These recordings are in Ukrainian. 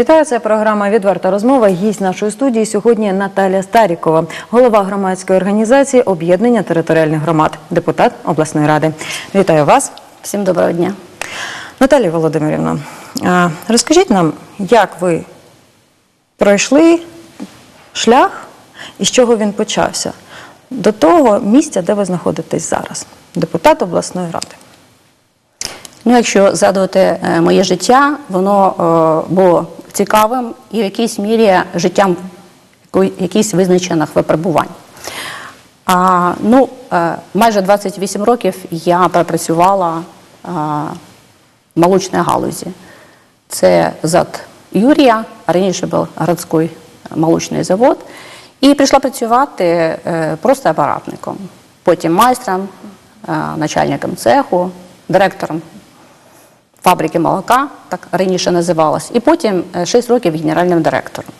Вітаю, це програма Відверта розмова. Гість нашої студії сьогодні Наталя Старікова, голова громадської організації Об'єднання територіальних громад, депутат обласної ради. Вітаю вас, Всім доброго дня. Наталія Володимирівна. Розкажіть нам, як ви пройшли шлях і з чого він почався до того місця, де ви знаходитесь зараз, депутат обласної ради. Ну, якщо згадувати е, моє життя, воно е, було цікавим і в якійсь мірі життям якихось визначених випробувань. А, ну, е, майже 28 років я пропрацювала е, в молочній галузі. Це зад Юрія, раніше був городський молочний завод. І прийшла працювати е, просто апаратником, потім майстром, начальником цеху, директором фабрики молока, так раніше називалась, і потім 6 років генеральним директором.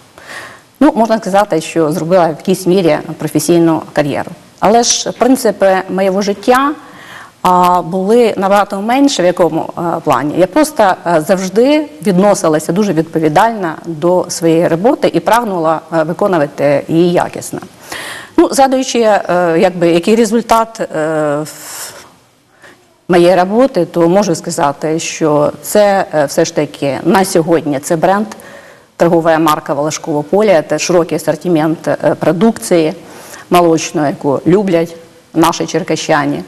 Ну, можна сказати, що зробила в якійсь мірі професійну кар'єру. Але ж принципи моєго життя були набагато менше в якому плані. Я просто завжди відносилася дуже відповідально до своєї роботи і прагнула виконувати її якісно. Ну, згадуючи, е, якби, який результат е, моєї роботи, то можу сказати, що це е, все ж таки на сьогодні це бренд, торгова марка Волошково поле, це широкий асортимент е, продукції молочної, яку люблять наші черкащані.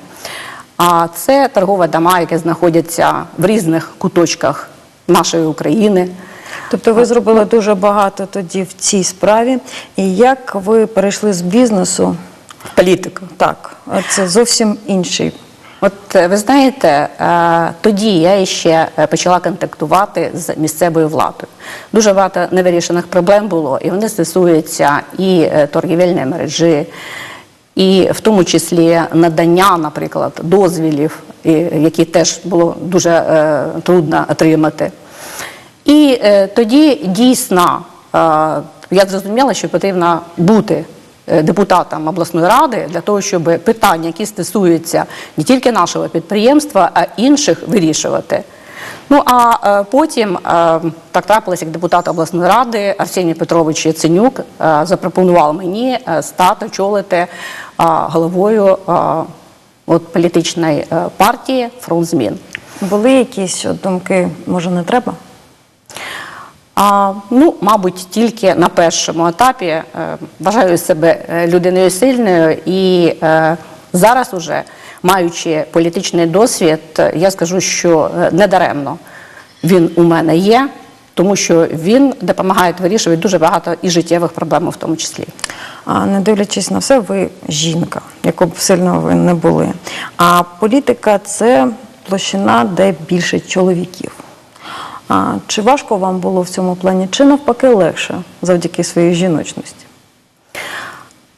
А це торгові дома, які знаходяться в різних куточках нашої України. Тобто ви зробили дуже багато тоді в цій справі. І як ви перейшли з бізнесу? В політику. Так, це зовсім інший. От е, ви знаєте, е, тоді я ще е, почала контактувати з місцевою владою. Дуже багато невирішених проблем було, і вони стосуються і торгівельної мережі, і в тому числі надання, наприклад, дозвілів, які теж було дуже трудно отримати. І тоді дійсно я зрозуміла, що потрібно бути е, депутатом обласної ради для того, щоб питання, які стосуються не тільки нашого підприємства, а інших вирішувати. Ну а е, потім е, так трапилося, як депутат обласної ради Арсеній Петрович Яценюк запропонував мені стати очолити е, головою от, політичної партії Фронт змін. Були якісь думки, може, не треба? А, ну, мабуть, тільки на першому етапі е, вважаю себе е, людиною сильною і е, зараз уже, маючи політичний досвід, я скажу, що недаремно він у мене є, тому що він допомагає вирішувати дуже багато і життєвих проблем в тому числі. А не дивлячись на все, ви жінка, яку б сильно ви не були. А політика це площина, де більше чоловіків. А чи важко вам було в цьому плані, чи навпаки легше завдяки своїй жіночності?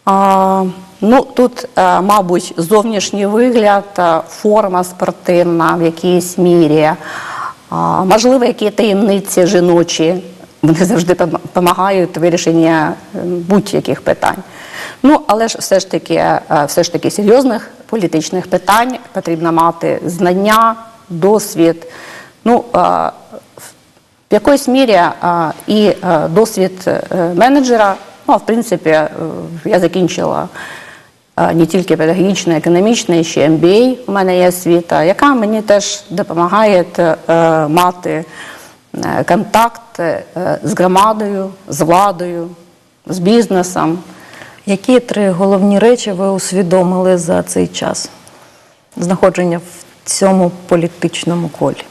А, ну, тут, е, мабуть, зовнішній вигляд, е, форма спортивна в якійсь мірі, а, можливо, які таємниці жіночі, вони завжди допомагають в вирішенні е, будь-яких питань. Ну, але ж все ж таки, все ж таки серйозних політичних питань потрібно мати знання, досвід. Ну, в якоїсь мірі і досвід е, менеджера, ну, а в принципі, е, я закінчила не тільки педагогічне, економічне, ще MBA у мене є освіта, яка мені теж допомагає е, мати контакт з громадою, з владою, з бізнесом. Які три головні речі ви усвідомили за цей час знаходження в цьому політичному колі?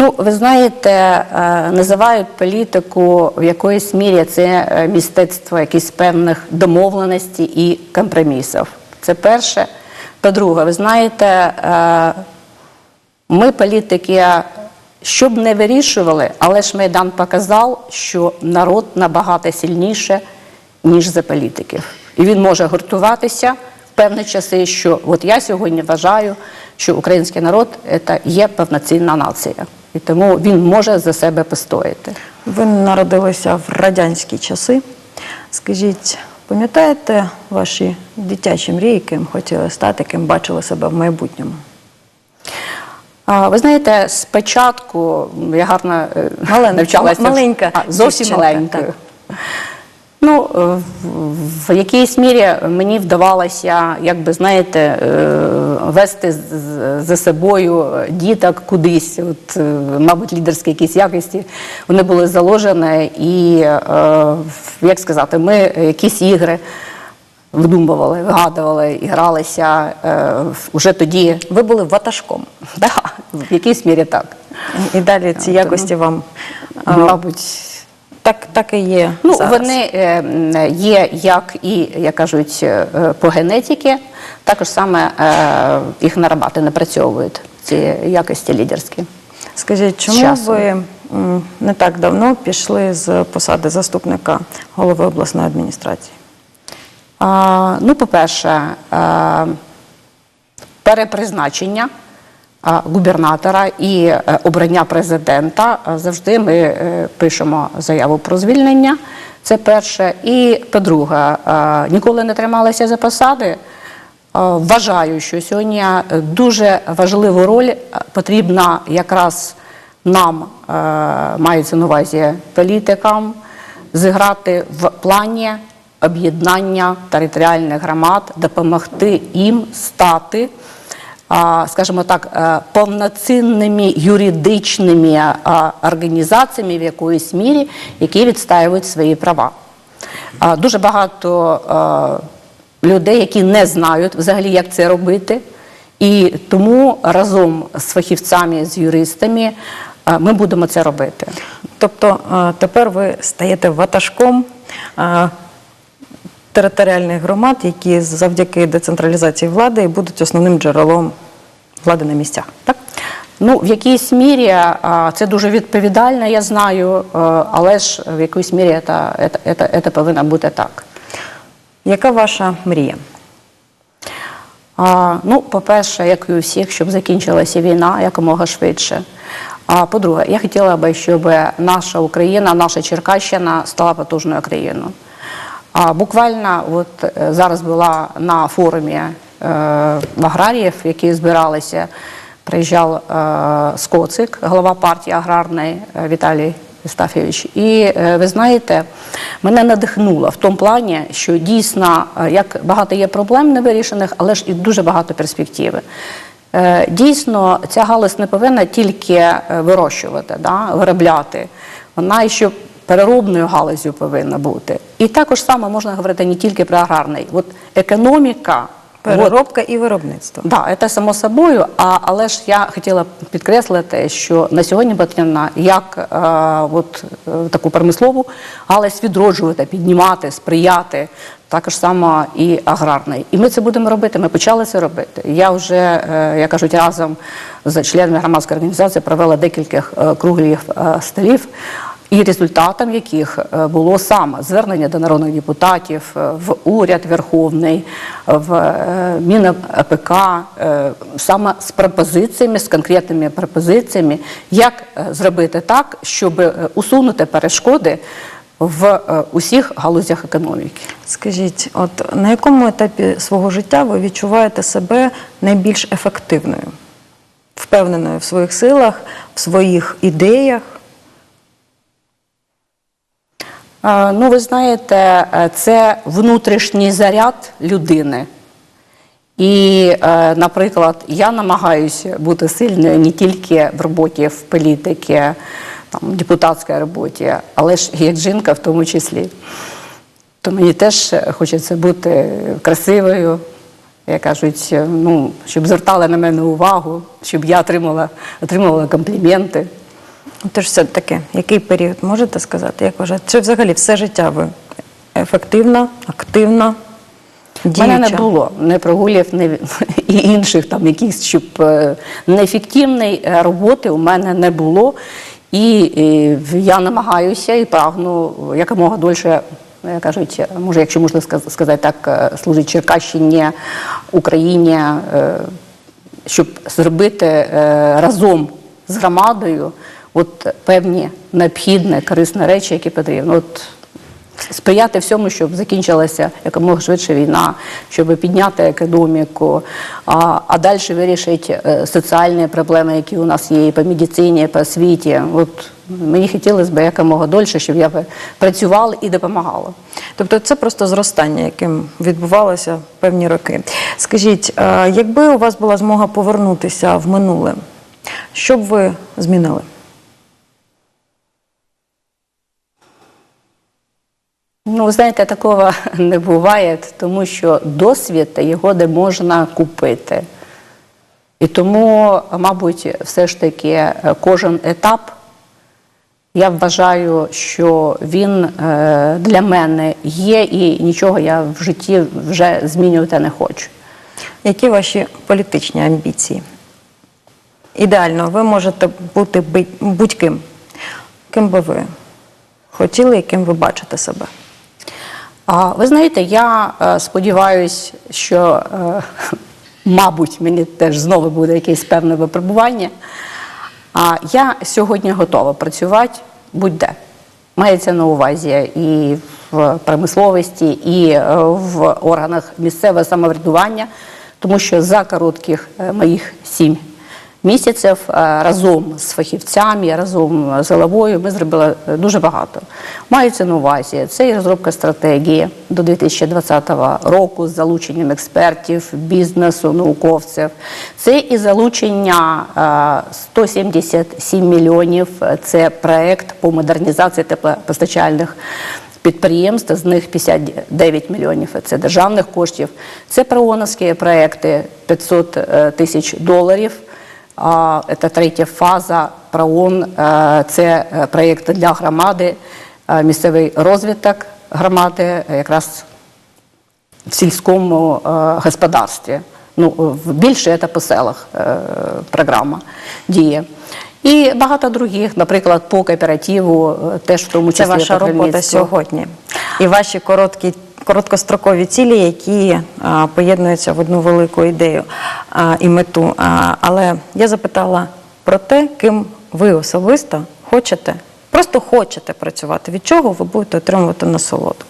Ну, ви знаєте, е, називають політику в якоїсь мірі це е, містецтво якихось певних домовленостей і компромісів. Це перше. По-друге, ви знаєте, е, ми, політики, що б не вирішували, але ж Майдан показав, що народ набагато сильніше, ніж за політиків. І він може гуртуватися в певні часи, що от я сьогодні вважаю, що український народ це є повноцінна нація. І тому він може за себе постояти. Ви народилися в радянські часи. Скажіть, пам'ятаєте ваші дитячі мрії, ким хотіли стати, ким бачили себе в майбутньому? А, Ви знаєте, спочатку я гарно е, Маленька, навчалася. маленька а, зовсім дівчинка, маленькою. так. Ну, е, в- якійсь мірі мені вдавалося, як би знаєте, е, вести за собою діток кудись. От, е, мабуть, лідерські якісь якості вони були заложені, і як сказати, ми якісь ігри видумували, вигадували, і гралися е, уже тоді. Ви були ватажком. Да, в якійсь мірі так. І далі ці якості вам Мабуть, так, так і є. Ну, зараз. вони е, є як і, як кажуть, е, по генетики, також саме е, їх нарабати напрацьовують ці якості лідерські. Скажіть, чому часом. ви не так давно пішли з посади заступника голови обласної адміністрації? А, ну, по-перше, е, перепризначення губернатора і е, обрання президента е, завжди ми е, пишемо заяву про звільнення. Це перше. І по-друге, е, ніколи не трималися за посади. Е, Вважаю, що сьогодні е, дуже важливу роль е, потрібна якраз нам, е, мається на увазі політикам, зіграти в плані об'єднання територіальних громад, допомогти їм стати, скажімо так, е, повноцінними юридичними а, організаціями в якоїсь мірі, які відстаюють свої права. Дуже багато е, людей, які не знають взагалі, як це робити. І тому разом з фахівцями, з юристами е, ми будемо це робити. Тобто е, тепер ви стаєте ватажком е, територіальних громад, які завдяки децентралізації влади будуть основним джерелом влади на місцях. Так? Ну, в якійсь мірі це дуже відповідально, я знаю, е, але ж в якійсь мірі це, це, це, це повинно бути так. Яка ваша мрія? А, ну, по-перше, як і у всіх, щоб закінчилася війна якомога швидше. А по-друге, я хотіла би, щоб наша Україна, наша Черкащина стала потужною країною. А буквально от е, зараз була на форумі е, аграріїв, які збиралися. Приїжджав е, Скоцик, голова партії аграрної Віталій Єстафєвич. І ви знаєте, мене надихнуло в тому плані, що дійсно, як багато є проблем невирішених, але ж і дуже багато перспективи. Дійсно, ця галузь не повинна тільки вирощувати, да, виробляти. Вона ще переробною галузю повинна бути. І також саме можна говорити не тільки про аграрний. От економіка. Переробка і виробництво. Да, це само собою. А, але ж я хотіла підкреслити, що на сьогодні потрібно як е, от, е, таку промислову галузь відроджувати, піднімати, сприяти. Також само і аграрний. І ми це будемо робити. Ми почали це робити. Я вже, е, як кажуть, разом з членами громадської організації провела декілька е, круглих е, столів. І результатом яких е, було саме звернення до народних депутатів е, в уряд Верховний, в е, МінАПК, е, саме з пропозиціями, з конкретними пропозиціями, як зробити так, щоб усунути перешкоди в усіх галузях економіки. Скажіть, от на якому етапі свого життя ви відчуваєте себе найбільш ефективною, впевненою в своїх силах, в своїх ідеях? Е, Ну, ви знаєте, е, це внутрішній заряд людини. І, е, наприклад, я намагаюся бути сильною не тільки в роботі в політиці, там, депутатській роботі, але ж як жінка в тому числі. То мені теж хочеться бути красивою, як кажуть, ну, щоб звертали на мене увагу, щоб я отримала, отримувала компліменти. Тож все-таки, який період можете сказати? Як вважаєте? Чи взагалі все життя ви ефективна, активна, У мене не було не прогулів, не і інших там якихось, щоб е, неефективної е, роботи у мене не було. І, і я намагаюся і прагну якомога дольше, як кажуть, може, якщо можна сказати так, е, служити Черкащині, Україні, е, щоб зробити е, разом з громадою от певні необхідні, корисні речі, які потрібні. От сприяти всьому, щоб закінчилася якомога швидше війна, щоб підняти економіку, а, а далі вирішити е, соціальні проблеми, які у нас є і по медицині, і по освіті. От мені хотілося б якомога дольше, щоб я працювала і допомагала. Тобто це просто зростання, яким відбувалося певні роки. Скажіть, е, якби у вас була змога повернутися в минуле, що б ви змінили? Ну, знаєте, такого не буває, тому що досвід його не можна купити. І тому, мабуть, все ж таки е, кожен етап, я вважаю, що він е, для мене є, і нічого я в житті вже змінювати не хочу. Які ваші політичні амбіції? Ідеально, ви можете бути будь-ким. Ким би ви хотіли і ким ви бачите себе? А ви знаєте, я е, сподіваюся, що, е, мабуть, мені теж знову буде якесь певне випробування. А я сьогодні готова працювати будь-де. Мається на увазі і в промисловості, і е, в органах місцевого самоврядування, тому що за коротких моїх сім місяців е, разом з фахівцями, разом з головою ми зробили е, дуже багато. Мається на увазі це і розробка стратегії до 2020 року з залученням експертів, бізнесу, науковців. Це і залучення е, 177 мільйонів. е, Це проект по модернізації теплопостачальних підприємств, з них 59 мільйонів це державних коштів. Це прооновські проекти 500 е, тисяч доларів. Це третя фаза ПРООН, е, це е, проєкт для громади, е, місцевий розвиток громади, якраз в сільському господарстві. Ну, більше це по селах програма діє. І багато других, наприклад, по кооперативу, е, теж в тому Це ваша робота сьогодні. І ваші короткі, короткострокові цілі, які а, поєднуються в одну велику ідею а, і мету. А, але я запитала про те, ким ви особисто хочете, просто хочете працювати. Від чого ви будете отримувати насолоду?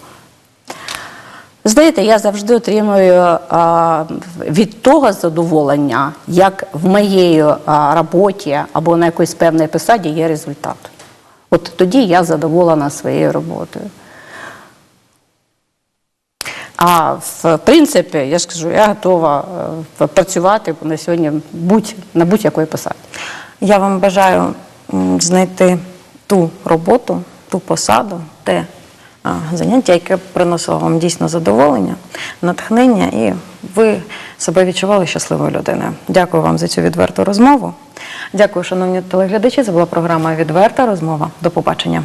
Знаєте, я завжди отримую а, від того задоволення, як в моїй а, роботі або на якоїсь певній посаді є результат. От тоді я задоволена своєю роботою. А в принципі, я ж кажу, я готова е, працювати на сьогодні будь, на будь-якої посаді. Я вам бажаю знайти ту роботу, ту посаду, те заняття, яке приносило вам дійсно задоволення, натхнення, і ви себе відчували щасливою людиною. Дякую вам за цю відверту розмову. Дякую, шановні телеглядачі. Це була програма Відверта розмова. До побачення.